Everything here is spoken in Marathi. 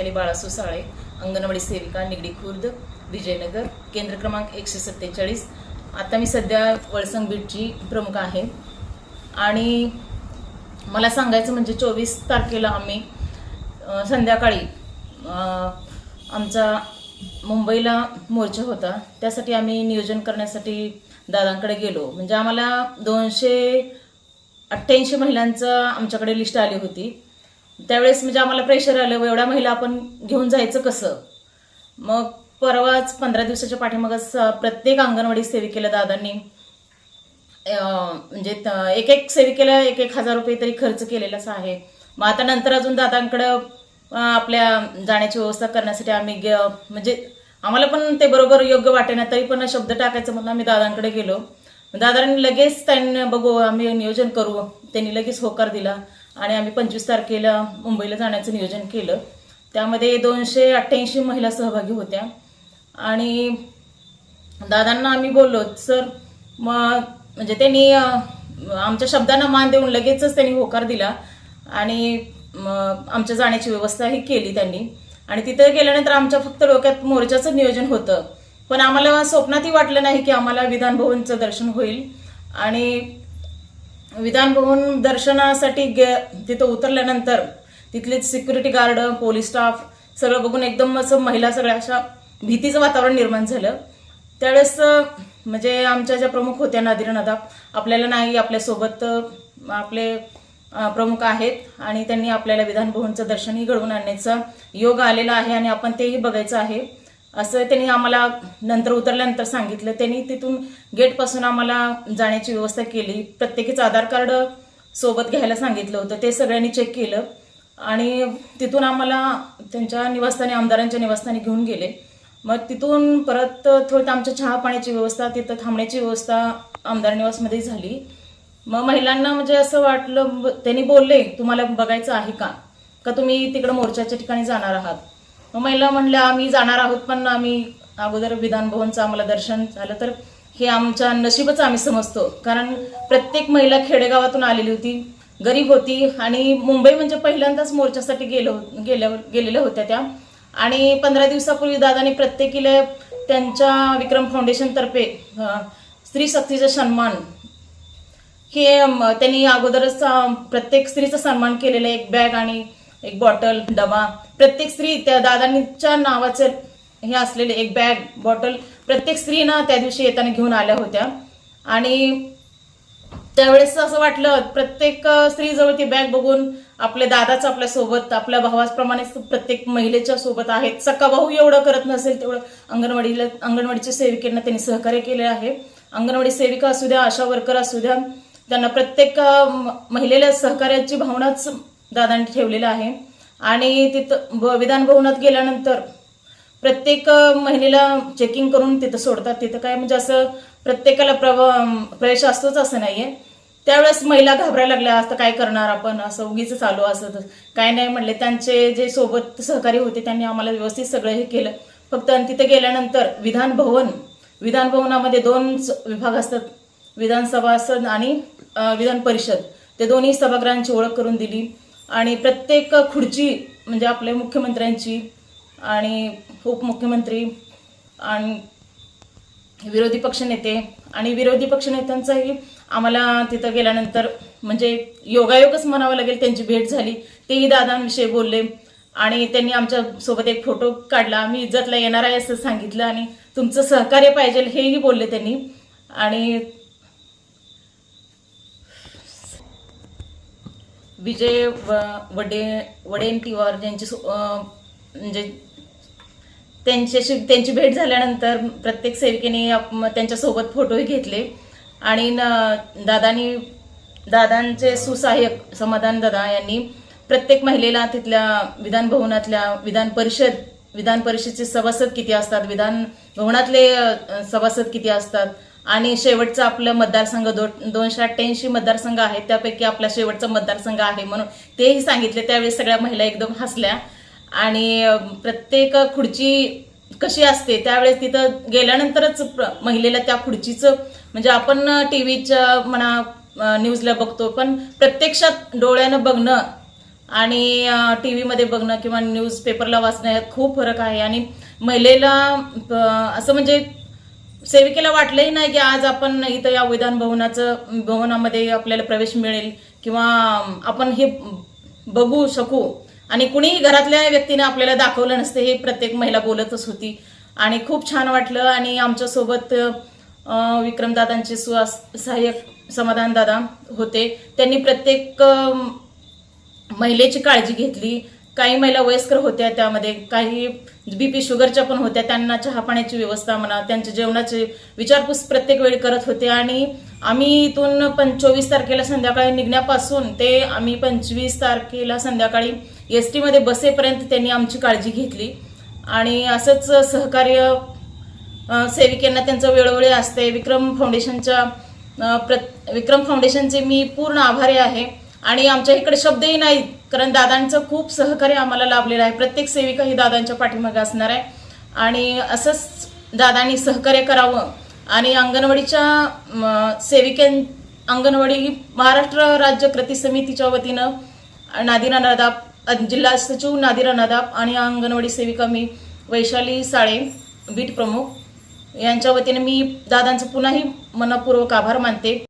वैशाली बाळासू साळे अंगणवाडी सेविका निगडी खुर्द विजयनगर केंद्र क्रमांक एकशे सत्तेचाळीस. आता मी सध्या वळसंग बीटची प्रमुख आहे. आणि मला सांगायचं म्हणजे चोवीस तारखेला आम्ही संध्याकाळी आमचा मुंबईला मोर्चा होता. त्यासाठी आम्ही नियोजन करण्यासाठी दादांकडे गेलो. म्हणजे आम्हाला दोनशे अठ्ठ्याऐंशी महिलांचं आमच्याकडे लिस्ट आली होती. त्यावेळेस म्हणजे आम्हाला प्रेशर आलं एवढ्या महिला आपण घेऊन जायचं कसं? मग परवाच पंधरा दिवसाच्या पाठीमागच प्रत्येक अंगणवाडी सेविकेला दादांनी म्हणजे त- एक एक सेविकेला एक एक हजार रुपये तरी खर्च केलेलाच आहे. मग आता नंतर अजून दादांकडं आपल्या जाण्याची व्यवस्था करण्यासाठी आम्ही म्हणजे आम्हाला पण ते बरोबर योग्य वाटेना तरी पण शब्द टाकायचं म्हणून आम्ही दादांकडे गेलो. दादांनी लगेच त्यांनी बघू आम्ही नियोजन करू. त्यांनी लगेच होकार दिला. आणि आम्ही पंचवीस तारखेला मुंबईला जाण्याचं नियोजन केलं. त्यामध्ये दोनशे अठ्ठ्याऐंशी महिला सहभागी होत्या. आणि दादांना आम्ही बोललो सर मग म्हणजे त्यांनी आमच्या शब्दांना मान देऊन लगेचच त्यांनी होकार दिला आणि आमच्या जाण्याची व्यवस्था ही केली त्यांनी. आणि तिथे गेल्यानंतर आमच्या फक्त डोक्यात मोर्चाचं नियोजन होतं. पण आम्हाला स्वप्नातही वाटलं नाही की आम्हाला विधानभवनचं दर्शन होईल. आणि विधान भवन दर्शनासाठी गे तिथं उतरल्यानंतर तिथले सिक्युरिटी गार्ड पोलीस स्टाफ सगळं बघून एकदम असं महिला सगळ्या अशा भीतीचं वातावरण निर्माण झालं. त्यावेळेस म्हणजे आमच्या ज्या प्रमुख होत्या नादिरा नदाब आपल्याला नाही आपल्यासोबत आपले प्रमुख आहेत आणि त्यांनी आपल्याला विधानभवनचं दर्शनही घडवून आणण्याचा योग आलेला आहे आणि आपण तेही बघायचं आहे. असं त्यांनी आम्हाला नंतर उतरल्यानंतर सांगितलं. त्यांनी तिथून गेटपासून आम्हाला जाण्याची व्यवस्था केली. प्रत्येकीचं आधार कार्ड सोबत घ्यायला सांगितलं होतं. ते सगळ्यांनी चेक केलं. आणि तिथून आम्हाला त्यांच्या निवासस्थानी आमदारांच्या निवासस्थानी घेऊन गेले. मग तिथून परत थोडं आमच्या चहा पाण्याची व्यवस्था तिथं थांबण्याची व्यवस्था आमदार निवासमध्ये झाली. मग महिलांना म्हणजे असं वाटलं त्यांनी बोलले तुम्हाला बघायचं आहे का? का तुम्ही तिकडं मोर्चाच्या ठिकाणी जाणार आहात? मग महिला म्हणल्या आम्ही जाणार आहोत पण आम्ही अगोदर विधान भवनचं आम्हाला दर्शन झालं तर हे आमच्या नशीबच आम्ही समजतो. कारण प्रत्येक महिला खेडेगावातून आलेली होती गरीब होती आणि मुंबई म्हणजे पहिल्यांदाच मोर्चासाठी गेलो गेल्या गेलेल्या होत्या त्या. आणि पंधरा दिवसापूर्वी दादाने प्रत्येकीला त्यांच्या विक्रम फाउंडेशनतर्फे स्त्री शक्तीचा सन्मान हे त्यांनी अगोदरच प्रत्येक स्त्रीचा सन्मान केलेला एक बॅग आणि एक बॉटल डबा. प्रत्येक स्त्री त्या दादांच्या नावाचे हे असलेले एक बॅग बॉटल प्रत्येक स्त्री ना त्या दिवशी येताना घेऊन आल्या होत्या. आणि त्यावेळेस असं वाटलं प्रत्येक स्त्रीजवळ ती बॅग बघून आपल्या दादाच आपल्यासोबत आपल्या भावाप्रमाणे प्रत्येक महिलेच्या सोबत आहेत. सका भाऊ एवढं करत नसेल तेवढं अंगणवाडीला अंगणवाडीच्या सेविकेंना त्यांनी सहकार्य केले आहे. अंगणवाडी सेविका असू द्या आशा वर्कर असू द्या त्यांना प्रत्येक महिलेला सहकार्याची भावनाच दादांनी ठेवलेलं आहे. आणि तिथं ब- विधान भवनात गेल्यानंतर प्रत्येक महिलेला चेकिंग करून तिथं सोडतात. तिथं काय म्हणजे असं प्रत्येकाला प्रव प्रवेश असतोच असं नाही आहे त्यावेळेस महिला घाबरायला लागल्या असं काय करणार आपण? असं उगीच चालू असं काय नाही म्हणले. त्यांचे जे सोबत सहकारी होते त्यांनी आम्हाला व्यवस्थित सगळं हे केलं. फक्त आणि तिथे गेल्यानंतर विधान भवन विधान भवनामध्ये दोन स- विभाग असतात. विधानसभा आणि विधान परिषद. ते दोन्ही सभागृहांची ओळख करून दिली. आणि प्रत्येक खुर्ची म्हणजे आपले मुख्यमंत्र्यांची आणि उपमुख्यमंत्री आणि विरोधी पक्षनेते आणि विरोधी पक्षनेत्यांचाही आम्हाला तिथं गेल्यानंतर म्हणजे योगायोगच म्हणावं लागेल त्यांची भेट झाली. तेही दादांविषयी बोलले आणि त्यांनी आमच्यासोबत एक फोटो काढला. आम्ही इज्जतला येणार आहे असं सांगितलं आणि तुमचं सहकार्य पाहिजे हेही बोलले त्यांनी. आणि विजय व- वडे वडेंटिवार ज्यांची म्हणजे त्यांच्याशी त्यांची भेट झाल्यानंतर प्रत्येक सेविकेने त्यांच्यासोबत फोटोही घेतले. आणि न- दादानी दादांचे सुसहाय्यक समाधान दादा यांनी प्रत्येक महिलेला तिथल्या विधान भवनातल्या विधान परिषद विधान परिषदचे सभासद किती असतात विधान भवनातले सभासद किती असतात आणि शेवटचं आपलं मतदारसंघ दो दोनशे अठ्ठ्याऐंशी मतदारसंघ आहे त्यापैकी आपला शेवटचा मतदारसंघ आहे म्हणून तेही सांगितले. त्यावेळी सगळ्या महिला एकदम हसल्या. आणि प्रत्येक खुर्ची कशी असते त्यावेळेस तिथं गेल्यानंतरच महिलेला त्या खुर्चीचं म्हणजे आपण टी व्हीच्या म्हणा न्यूजला बघतो पण प्रत्यक्षात डोळ्यानं बघणं आणि टी व्हीमध्ये बघणं किंवा न्यूजपेपरला वाचणं यात खूप फरक आहे. आणि महिलेला असं म्हणजे सेविकेला वाटलंही नाही की आज आपण इथं या विधान भवनाचं भवनामध्ये आपल्याला प्रवेश मिळेल किंवा आपण हे बघू शकू. आणि कुणीही घरातल्या व्यक्तीने आपल्याला दाखवलं नसते हे प्रत्येक महिला बोलतच होती. आणि खूप छान वाटलं. आणि आमच्यासोबत विक्रमदादांचे सुहास सहाय्यक समाधानदादा होते. त्यांनी प्रत्येक महिलेची काळजी घेतली. काही महिला वयस्कर होत्या त्यामध्ये काही बी पी शुगरच्या पण होत्या त्यांना चहा पाण्याची व्यवस्था म्हणा त्यांच्या जेवणाची विचारपूस प्रत्येक वेळी करत होते. आणि आम्ही इथून पण चोवीस तारखेला संध्याकाळी निघण्यापासून ते आम्ही पंचवीस तारखेला संध्याकाळी एस टीमध्ये बसेपर्यंत त्यांनी आमची काळजी घेतली. आणि असंच सहकार्य अ, सेविकांना त्यांचं वेळोवेळी असते विक्रम फाउंडेशनच्या प्र- विक्रम फाउंडेशनचे मी पूर्ण आभारी आहे. आणि आमच्या इकडे शब्दही नाहीत. कारण दादांचं खूप सहकार्य आम्हाला लाभलेलं आहे. प्रत्येक सेविका ही दादांच्या पाठीमागे असणार आहे. आणि असंच दादांनी सहकार्य करावं. आणि अंगणवाडीच्या सेविकें अंगणवाडी अंगणवाडी महाराष्ट्र राज्य कृती समितीच्या वतीनं नादिरा नदाब जिल्हा सचिव नादिरा नदाब आणि अंगणवाडी सेविका मी वैशाली साळे बीट प्रमुख यांच्या वतीने मी दादांचं पुन्हाही मनपूर्वक आभार मानते.